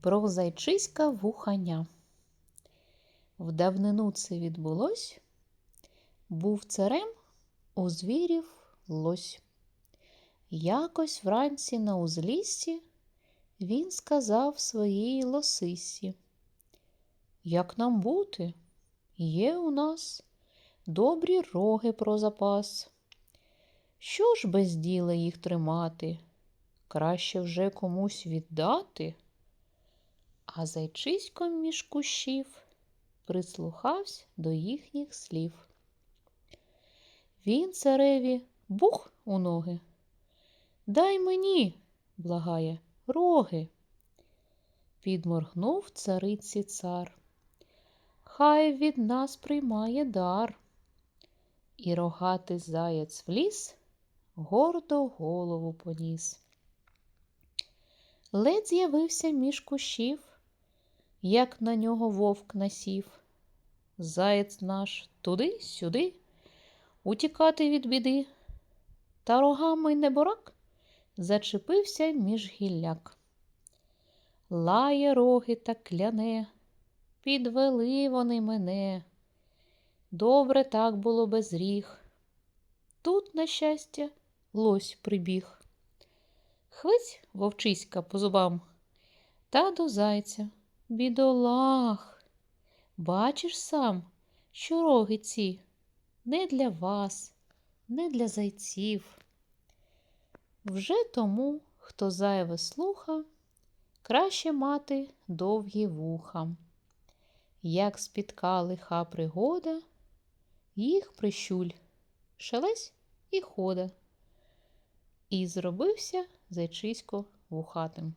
Про зайчиська вуханя. В давнину це відбулось. Був царем у звірів лось. Якось вранці на узліссі він сказав своїй лосисі. Як нам бути? Є у нас добрі роги про запас. Що ж без діла їх тримати? Краще вже комусь віддати. А зайчисько між кущів прислухався до їхніх слів. Він цареві бух у ноги. Дай мені, благає, роги. Підморгнув цариці цар. Хай від нас приймає дар. І рогатий заєць в ліс гордо голову поніс. Ледь з'явився між кущів, як на нього вовк насів. Заєць наш туди-сюди, утікати від біди, та рогами неборак зачепився між гілляк. Лає роги та кляне, підвели вони мене. Добре так було без ріг. Тут, на щастя, лось прибіг. Хвить вовчиська по зубам та до зайця. Бідолах. Бачиш сам, що роги ці не для вас, не для зайців. Вже тому, хто зайве слуха, краще мати довгі вуха. Як спітка лиха пригода, їх прищуль, шелесь і хода. І зробився зайчисько вухатим.